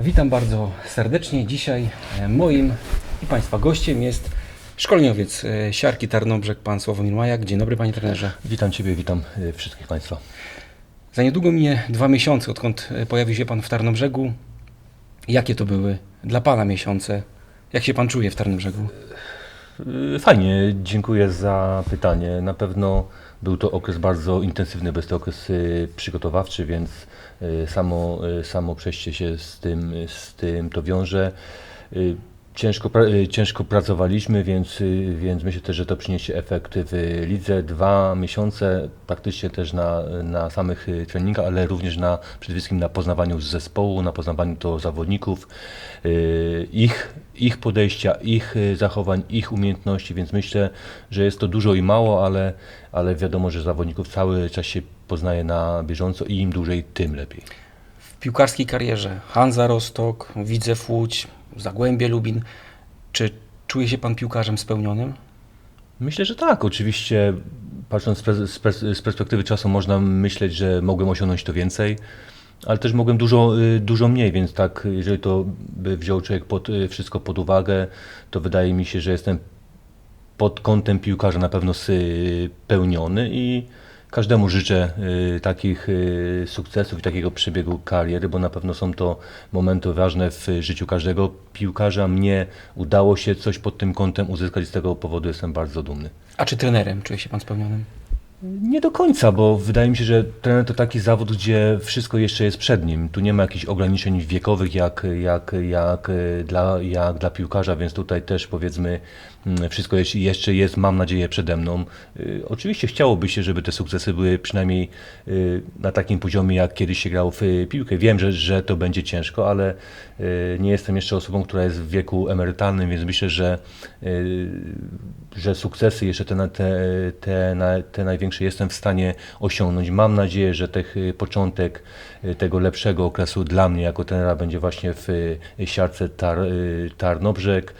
Witam bardzo serdecznie. Dzisiaj e, moim i Państwa gościem jest szkoleniowiec e, Siarki Tarnobrzeg, pan Sławomir Majak. Dzień dobry Panie trenerze. Witam Ciebie, witam y, wszystkich Państwa. Za niedługo minie dwa miesiące, odkąd e, pojawił się Pan w Tarnobrzegu. Jakie to były dla Pana miesiące? Jak się Pan czuje w Tarnobrzegu? Fajnie, dziękuję za pytanie. Na pewno był to okres bardzo intensywny, bez to okres y, przygotowawczy, więc y, samo, y, samo przejście się z tym, z tym to wiąże. Ciężko, pra- y, ciężko pracowaliśmy, więc, y, więc myślę też, że to przyniesie efekt w lidze. Dwa miesiące praktycznie też na, na samych y, treningach, ale również na, przede wszystkim na poznawaniu zespołu, na poznawaniu to zawodników, ich, ich podejścia, ich zachowań, ich umiejętności, więc myślę, że jest to dużo i mało, ale, ale wiadomo, że zawodników cały czas się poznaje na bieżąco i im dłużej, tym lepiej. Piłkarskiej karierze Hansa Rostock, Widzew Łódź, Zagłębie Lubin. Czy czuje się Pan piłkarzem spełnionym? Myślę, że tak. Oczywiście, patrząc z perspektywy czasu, można myśleć, że mogłem osiągnąć to więcej, ale też mogłem dużo, y, dużo mniej, więc tak, jeżeli to by wziął człowiek pod, y, wszystko pod uwagę, to wydaje mi się, że jestem pod kątem piłkarza na pewno spełniony i każdemu życzę y, takich y, sukcesów i takiego przebiegu kariery, bo na pewno są to momenty ważne w życiu każdego piłkarza. Mnie udało się coś pod tym kątem uzyskać, z tego powodu jestem bardzo dumny. A czy trenerem czuje się Pan spełnionym? Nie do końca, bo wydaje mi się, że trener to taki zawód, gdzie wszystko jeszcze jest przed nim. Tu nie ma jakichś ograniczeń wiekowych jak, jak, jak, y, dla, jak dla piłkarza, więc tutaj też powiedzmy wszystko jeszcze- jest, mam nadzieję, przede mną. Y, Oczywiście chciałoby się, żeby te sukcesy były przynajmniej y, na takim poziomie, jak kiedyś się grało w y, piłkę. Wiem, że, że to będzie ciężko, ale nie jestem jeszcze osobą, która jest w wieku emerytalnym, więc myślę, że że sukcesy jeszcze te, te, te, te największe jestem w stanie osiągnąć. Mam nadzieję, że tych początek tego lepszego okresu dla mnie jako trenera będzie właśnie w siarce Tar, Tarnobrzeg.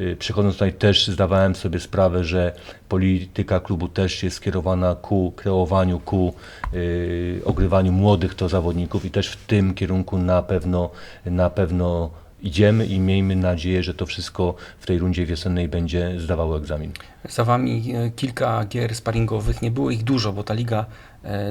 Y, Przychodząc tutaj też zdawałem sobie sprawę, że polityka klubu też jest skierowana ku kreowaniu, ku y, ogrywaniu młodych to zawodników i też w tym kierunku na pewno, na pewno idziemy i miejmy nadzieję, że to wszystko w tej rundzie wiosennej będzie zdawało egzamin. Za Wami e, kilka gier sparingowych. Nie było ich dużo, bo ta liga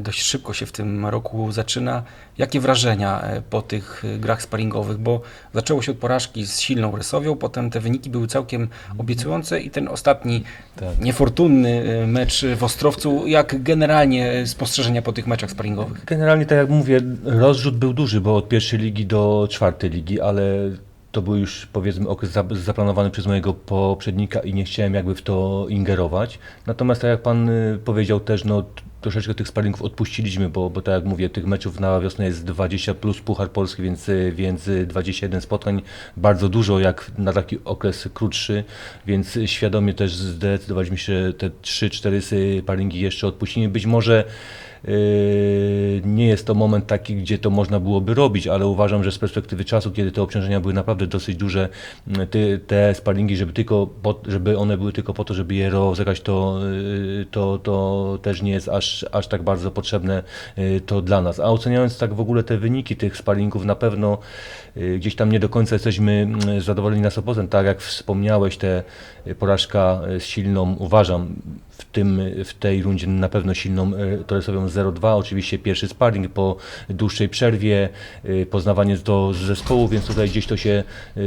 dość szybko się w tym roku zaczyna. Jakie wrażenia e, po tych e, grach sparingowych? Bo zaczęło się od porażki z silną Rysowią, potem te wyniki były całkiem obiecujące i ten ostatni Tak. niefortunny e, mecz w Ostrowcu. Jak generalnie e, spostrzeżenia po tych meczach sparingowych? Generalnie, tak jak mówię, rozrzut był duży, bo od pierwszej ligi do czwartej ligi, ale to był już powiedzmy okres za- zaplanowany przez mojego poprzednika i nie chciałem jakby w to ingerować. Natomiast tak jak Pan y, powiedział też, no troszeczkę tych sparingów odpuściliśmy, bo, bo tak jak mówię, tych meczów na wiosnę jest 20 plus Puchar Polski, więc, y, więc y, 21 spotkań, bardzo dużo jak na taki okres krótszy, więc y, świadomie też zdecydowaliśmy się, te 3-4 sparingi jeszcze odpuścimy. Być może Nie jest to moment taki, gdzie to można byłoby robić, ale uważam, że z perspektywy czasu, kiedy te obciążenia były naprawdę dosyć duże, mm, te sparingi, żeby, tylko po, żeby one były tylko po to, żeby je rozegrać, to, yy, to, to też nie jest aż, aż tak bardzo potrzebne yy, to dla nas. A oceniając tak w ogóle te wyniki tych sparingów, na pewno yy, gdzieś tam nie do końca jesteśmy mm, zadowoleni na 100%. Tak jak wspomniałeś, te yy, porażka yy, z silną, uważam, w, tym, w tej rundzie na pewno silną e, Torresową 0-2. Oczywiście pierwszy sparring po dłuższej przerwie, e, poznawanie do zespołu, więc tutaj gdzieś to się e,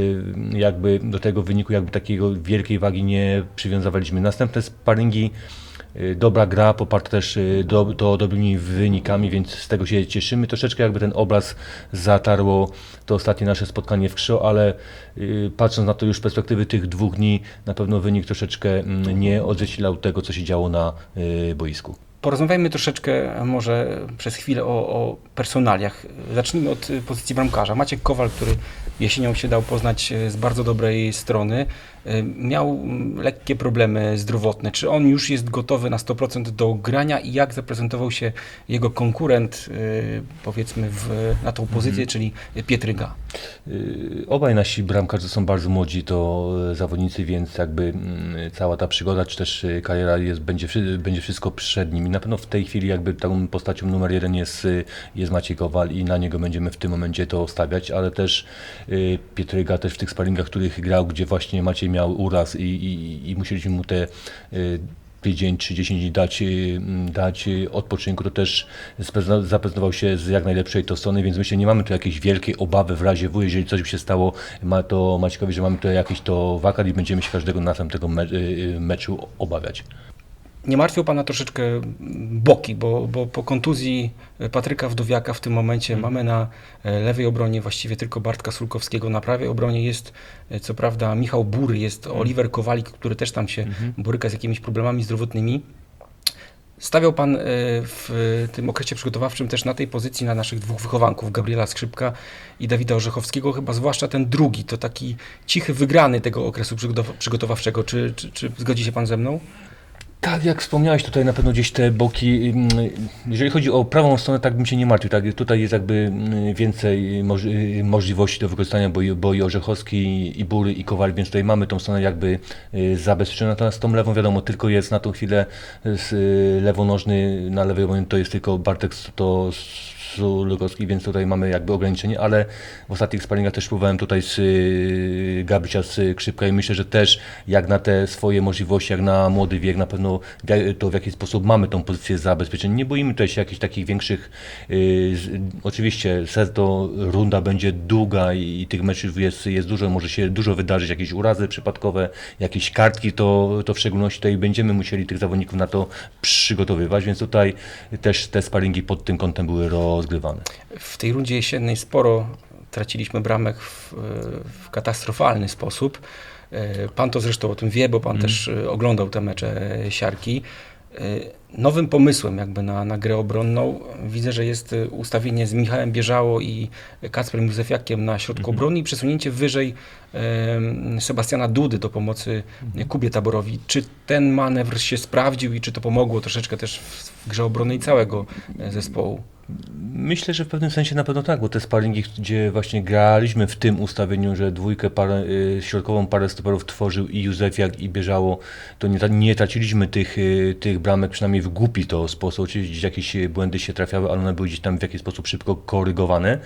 jakby do tego wyniku jakby takiego wielkiej wagi nie przywiązywaliśmy. Następne sparingi e, Dobra gra, poparta też e, do, do dobrymi wynikami, więc z tego się cieszymy. Troszeczkę jakby ten obraz zatarło to ostatnie nasze spotkanie w Krzo, ale y, patrząc na to już z perspektywy tych dwóch dni, na pewno wynik troszeczkę mm, nie odzwierciedlał tego, co się działo na y, boisku. Porozmawiajmy troszeczkę może przez chwilę o, o personaliach. Zacznijmy od y, pozycji bramkarza. Maciek Kowal, który jesienią się dał poznać y, z bardzo dobrej strony. Y, miał lekkie problemy zdrowotne. Czy on już jest gotowy na 100% do grania i jak zaprezentował się jego konkurent, y, powiedzmy, w, na tą pozycję, czyli Pietryga? Y, Obaj nasi bramkarze są bardzo młodzi, to e, zawodnicy, więc jakby mm, cała ta przygoda, czy też kariera jest, będzie, będzie wszystko przed nimi. Na pewno w tej chwili jakby tą postacią numer jeden jest, y, jest Maciej Kowal i na niego będziemy w tym momencie to stawiać, ale też y, Pietryga też w tych sparingach, których grał, gdzie właśnie Maciej miał uraz i, i, i musieliśmy mu te y, tydzień czy 10 dni dać, y, dać y, odpoczynku, to też zaprezentował się z jak najlepszej to strony, więc myślę, nie mamy tu jakiejś wielkiej obawy w razie W, jeżeli coś by się stało, ma to Maćkowi, że mamy tu jakiś to wakat i będziemy się każdego następnego me, meczu obawiać. Nie martwią Pana troszeczkę boki, bo, bo po kontuzji Patryka Wdowiaka w tym momencie mamy na e, lewej obronie właściwie tylko Bartka Sulkowskiego. Na prawej obronie jest e, co prawda Michał Bury, jest Oliver Kowalik, który też tam się boryka z jakimiś problemami zdrowotnymi. Stawiał Pan e, w tym okresie przygotowawczym też na tej pozycji na naszych dwóch wychowanków, Gabriela Skrzypka i Dawida Orzechowskiego, chyba zwłaszcza ten drugi, to taki cichy wygrany tego okresu przygotow- przygotowawczego. Czy, czy, czy zgodzi się Pan ze mną? Tak, jak wspomniałeś tutaj na pewno gdzieś te boki, mm, jeżeli chodzi o prawą stronę, tak bym się nie martwił, tak, tutaj jest jakby mm, więcej moż- możliwości do wykorzystania, bo i, bo i Orzechowski, i Bury, i Kowal, więc tutaj mamy tą stronę jakby y, zabezpieczoną, natomiast tą lewą wiadomo, tylko jest na tą chwilę y, lewonożny, na lewej obronie to jest tylko Bartek to Sulkowski, więc tutaj mamy jakby ograniczenie, ale w ostatnich sparingach też próbowałem tutaj z y, Gabrysia z Krzypka i myślę, że też jak na te swoje możliwości, jak na młody wiek, na pewno to w jakiś sposób mamy tą pozycję zabezpieczenia. Nie boimy tutaj się jakichś takich większych, y, oczywiście set to runda będzie długa i, i tych meczów jest, jest dużo, może się dużo wydarzyć, jakieś urazy przypadkowe, jakieś kartki, to, to w szczególności tutaj będziemy musieli tych zawodników na to przygotowywać, więc tutaj też te sparingi pod tym kątem były rozgrywane. W tej rundzie jesiennej sporo traciliśmy bramek w, w katastrofalny sposób. E, Pan to zresztą o tym wie, bo pan też e, oglądał te mecze siarki. E, Nowym pomysłem jakby na, na grę obronną widzę, że jest ustawienie z Michałem Bierzało i Kacprem Józefiakiem na środku obrony i przesunięcie wyżej Sebastiana Dudy do pomocy Kubie Taborowi. Czy ten manewr się sprawdził i czy to pomogło troszeczkę też w, w grze obronnej całego zespołu? Myślę, że w pewnym sensie na pewno tak, bo te sparingi, gdzie właśnie graliśmy w tym ustawieniu, że dwójkę parę, y, środkową parę stoperów tworzył i Józefiak i Bierzało, to nie, nie traciliśmy tych, y, tych bramek, przynajmniej w głupi to sposób. Oczywiście jakieś błędy się trafiały, ale one były gdzieś tam w jakiś sposób szybko korygowane.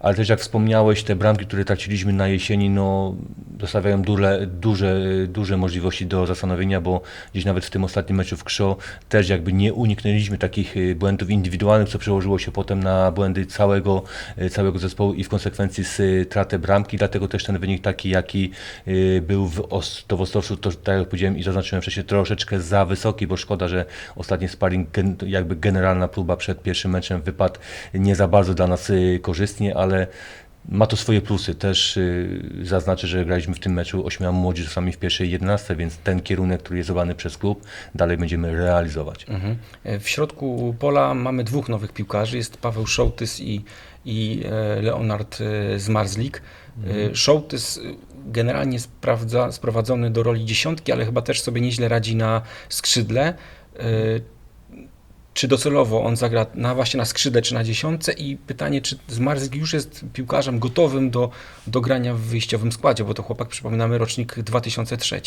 Ale też jak wspomniałeś, te bramki, które traciliśmy na jesieni, no dostawiają duże, duże, duże możliwości do zastanowienia, bo gdzieś nawet w tym ostatnim meczu w Krzo też jakby nie uniknęliśmy takich y, błędów indywidualnych, co przełożyło się potem na błędy całego, y, całego zespołu i w konsekwencji stratę bramki, dlatego też ten wynik taki, jaki y, był w, to w Ostrowcu, to tak jak powiedziałem i zaznaczyłem wcześniej, troszeczkę za wysoki, bo szkoda, że ostatni sparring, jakby generalna próba przed pierwszym meczem wypadł nie za bardzo dla nas y, korzystnie, ale ma to swoje plusy. Też y, zaznaczę, że graliśmy w tym meczu ośmioma młodzieżami w pierwszej 11, więc ten kierunek, który jest obrany przez klub, dalej będziemy realizować. Mhm. E, W środku pola mamy dwóch nowych piłkarzy. Jest Paweł Szołtys i, i e, Leonard e, Zmarzlik. E, Szołtys generalnie sprawdza, sprowadzony do roli dziesiątki, ale chyba też sobie nieźle radzi na skrzydle. Czy docelowo on zagra na właśnie na skrzydle czy na dziesiątce? I pytanie, czy Zmarzlik już jest piłkarzem gotowym do, do grania w wyjściowym składzie, bo to chłopak, przypominamy, rocznik 2003.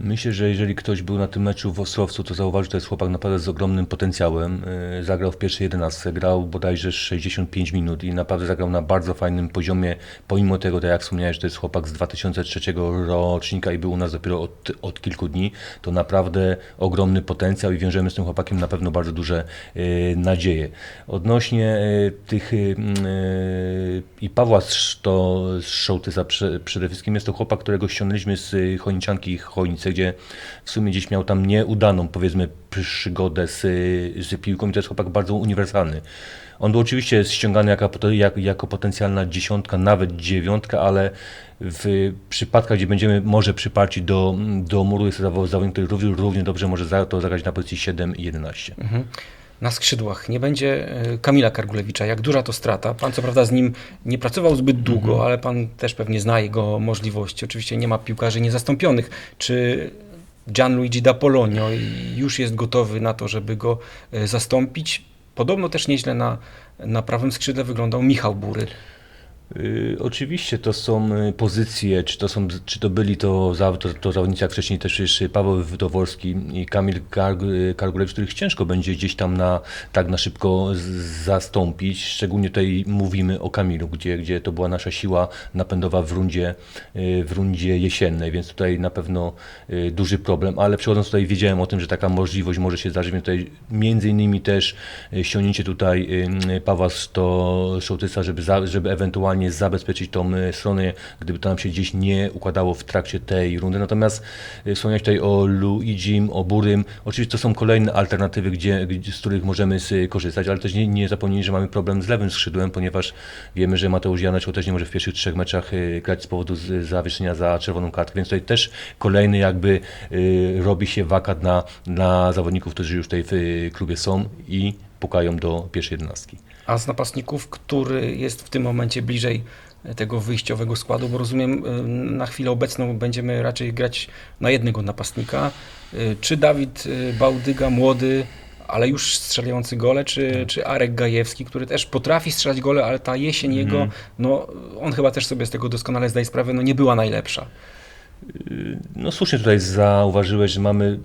Myślę, że jeżeli ktoś był na tym meczu w Ostrowcu, to zauważy, że to jest chłopak naprawdę z ogromnym potencjałem. Yy, Zagrał w pierwszej 11, grał bodajże 65 minut i naprawdę zagrał na bardzo fajnym poziomie, pomimo tego, tak jak wspomniałeś, że to jest chłopak z 2003 rocznika i był u nas dopiero od, od kilku dni, to naprawdę ogromny potencjał i wiążemy z tym chłopakiem na pewno bardzo duże yy, nadzieje. Odnośnie yy, tych i Pawła z Szołtysa prze, przede wszystkim jest to chłopak, którego ściągnęliśmy z Chojniczanki Chojnice, gdzie w sumie gdzieś miał tam nieudaną, powiedzmy, przygodę z, z piłką i to jest chłopak bardzo uniwersalny. On był oczywiście ściągany jako, pote- jak, jako potencjalna dziesiątka, nawet dziewiątka, ale w przypadkach, gdzie będziemy może przyparci do, do muru, jest to zawo- zawodnik, który równie, równie dobrze może za, to zagrać na pozycji 7 i 11. Mhm. Na skrzydłach nie będzie e, Kamila Kargulewicza, jak duża to strata? Pan co prawda z nim nie pracował zbyt długo, ale pan też pewnie zna jego możliwości. Oczywiście nie ma piłkarzy niezastąpionych. Czy Gianluigi da Polonio już jest gotowy na to, żeby go e, zastąpić? Podobno też nieźle na, na prawym skrzydle wyglądał Michał Bury. Y, Oczywiście to są y, pozycje, czy to, są, czy to byli to, to, to zawodnicy, jak wcześniej też jeszcze Paweł Wydoworski i Kamil y, Kargulewicz, których ciężko będzie gdzieś tam na, tak na szybko zastąpić. Szczególnie tutaj mówimy o Kamilu, gdzie, gdzie to była nasza siła napędowa w rundzie, w rundzie jesiennej, więc tutaj na pewno duży problem, ale przychodząc tutaj wiedziałem o tym, że taka możliwość może się zdarzyć, więc tutaj między innymi też ściągnięcie tutaj Pawła Sołtysa, żeby, żeby ewentualnie zabezpieczyć tą y, stronę, gdyby to nam się gdzieś nie układało w trakcie tej rundy. Natomiast y, wspomniałeś tutaj o Luigim, o Burym. Oczywiście to są kolejne alternatywy, gdzie, z których możemy y, korzystać, ale też nie, nie zapomnij, że mamy problem z lewym skrzydłem, ponieważ wiemy, że Mateusz Janeczko też nie może w pierwszych trzech meczach grać z powodu zawieszenia za czerwoną kartkę, więc tutaj też kolejny jakby robi się wakat na, na zawodników, którzy już tutaj w klubie są i pukają do pierwszej jedenastki. A z napastników, który jest w tym momencie bliżej tego wyjściowego składu, bo rozumiem, y, na chwilę obecną będziemy raczej grać na jednego napastnika. Y, Czy Dawid Bałdyga, młody, ale już strzelający gole, czy, czy Arek Gajewski, który też potrafi strzelać gole, ale ta jesień jego, no on chyba też sobie z tego doskonale zdaje sprawę, no nie była najlepsza. No słusznie tutaj zauważyłeś, że mamy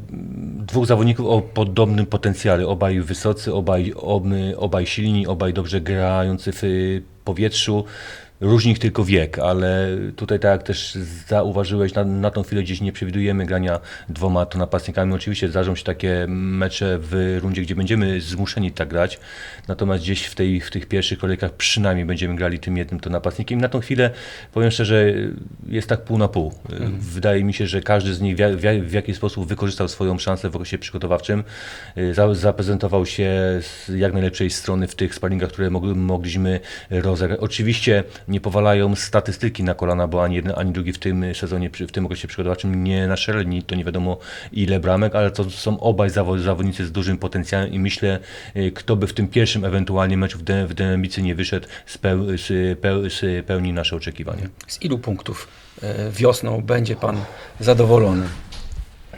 dwóch zawodników o podobnym potencjale, obaj wysocy, obaj, obaj silni, obaj dobrze grający w y, powietrzu. Różni ich tylko wiek, ale tutaj tak jak też zauważyłeś, na, na tą chwilę gdzieś nie przewidujemy grania dwoma to napastnikami. Oczywiście zdarzą się takie mecze w rundzie, gdzie będziemy zmuszeni tak grać, natomiast gdzieś w, tej, w tych pierwszych kolejkach przynajmniej będziemy grali tym jednym to napastnikiem. Na tą chwilę powiem szczerze, jest tak pół na pół. Wydaje mi się, że każdy z nich w, w, w jakiś sposób wykorzystał swoją szansę w okresie przygotowawczym, za, zaprezentował się z jak najlepszej strony w tych sparingach, które mogli, mogliśmy rozegrać. Oczywiście nie powalają statystyki na kolana, bo ani jeden, ani drugi w tym sezonie, w tym okresie przygotowawczym nie naszczeli, to nie wiadomo ile bramek, ale to są obaj zawo- zawodnicy z dużym potencjałem i myślę, y, kto by w tym pierwszym ewentualnie meczu w, de, Dębicy nie wyszedł, speł, z, peł, z pełni nasze oczekiwania. Z ilu punktów y, wiosną będzie pan zadowolony?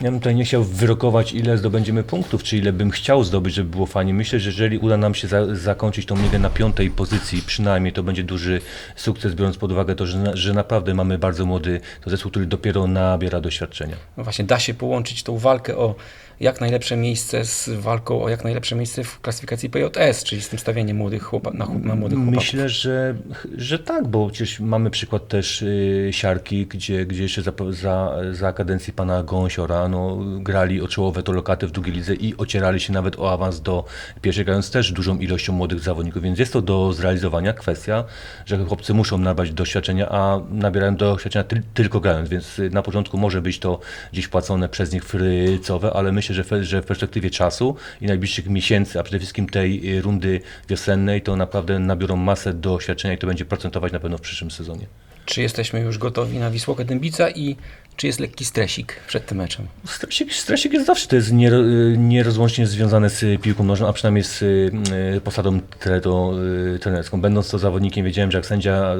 Ja bym tutaj nie chciał wyrokować, ile zdobędziemy punktów, czy ile bym chciał zdobyć, żeby było fajnie. Myślę, że jeżeli uda nam się za, zakończyć tą ligę na piątej pozycji, przynajmniej to będzie duży sukces, biorąc pod uwagę to, że, na, że naprawdę mamy bardzo młody to zespół, który dopiero nabiera doświadczenia. No właśnie, da się połączyć tą walkę o jak najlepsze miejsce z walką o jak najlepsze miejsce w klasyfikacji PJS, czyli z tym stawianiem młodych chłopa, na, na młodych chłopaków. Myślę, że, że tak, bo przecież mamy przykład też y, siarki, gdzie, gdzie jeszcze za, za, za kadencji pana Gąsiora no, grali o czołowe to lokaty w drugiej lidze i ocierali się nawet o awans do pierwszej, grając też dużą ilością młodych zawodników, więc jest to do zrealizowania. Kwestia, że chłopcy muszą nabrać doświadczenia, a nabierają doświadczenia ty, tylko grając, więc na początku może być to gdzieś płacone przez nich frycowe, ale myślę, że, że w perspektywie czasu i najbliższych miesięcy, a przede wszystkim tej rundy wiosennej, to naprawdę nabiorą masę doświadczenia i to będzie procentować na pewno w przyszłym sezonie. Czy jesteśmy już gotowi na Wisłokę Dębica i czy jest lekki stresik przed tym meczem? Stresik, stresik jest zawsze, to jest niero, nierozłącznie związane z piłką nożną, a przynajmniej z y, posadą y, trenerską. Będąc to zawodnikiem wiedziałem, że jak sędzia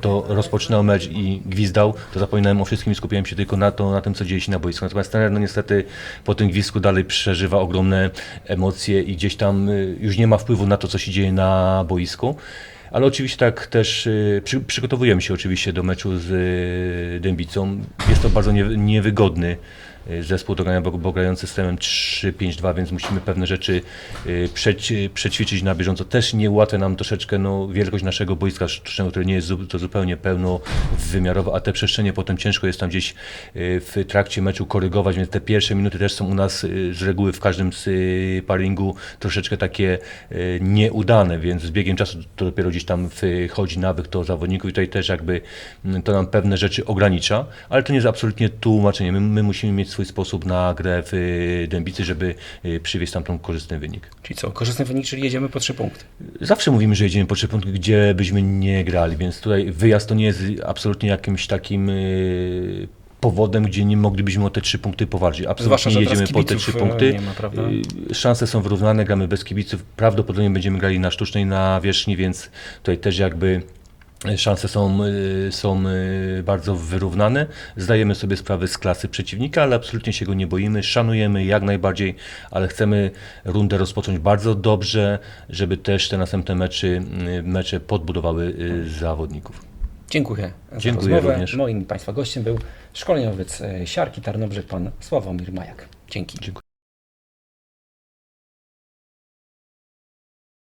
to rozpoczynał mecz i gwizdał, to zapominałem o wszystkim i skupiałem się tylko na, to, na tym, co dzieje się na boisku. Natomiast trener no niestety po tym gwizdku dalej przeżywa ogromne emocje i gdzieś tam y, już nie ma wpływu na to, co się dzieje na boisku. Ale oczywiście tak też y, przy, przygotowujemy się oczywiście do meczu z y, Dębicą. Jest to bardzo nie, niewygodny zespół do grania, bo, bo grający systemem 3-5-2, więc musimy pewne rzeczy y, przećwiczyć na bieżąco. Też nie ułatwia nam troszeczkę no, wielkość naszego boiska sztucznego, które nie jest to zupełnie pełnowymiarowe, a te przestrzenie potem ciężko jest tam gdzieś y, w trakcie meczu korygować, więc te pierwsze minuty też są u nas y, z reguły w każdym z y, paringu troszeczkę takie y, nieudane, więc z biegiem czasu to dopiero gdzieś tam wchodzi nawyk do zawodników i tutaj też jakby mm, to nam pewne rzeczy ogranicza, ale to nie jest absolutnie tłumaczenie. My, my musimy mieć swój sposób na grę w y, Dębicy, żeby y, przywieźć tamtą korzystny wynik. Czyli co, korzystny wynik, czyli jedziemy po trzy punkty. Zawsze mówimy, że jedziemy po trzy punkty, gdzie byśmy nie grali, więc tutaj wyjazd to nie jest absolutnie jakimś takim y, powodem, gdzie nie moglibyśmy o te trzy punkty powalczyć. Zwłaszcza, Absolutnie teraz jedziemy po te trzy e, punkty. ma, Szanse są wyrównane, gramy bez kibiców. Prawdopodobnie będziemy grali na sztucznej nawierzchni, więc tutaj też jakby szanse są, y, są y, bardzo wyrównane. Zdajemy sobie sprawę z klasy przeciwnika, ale absolutnie się go nie boimy. Szanujemy jak najbardziej, ale chcemy rundę rozpocząć bardzo dobrze, żeby też te następne mecze, y, mecze podbudowały zawodników. Dziękuję Dziękuję rozmowę. również. Moim Państwa gościem był szkoleniowiec e, Siarki Tarnobrzeg, pan Sławomir Majak. Dzięki. Dziękuję.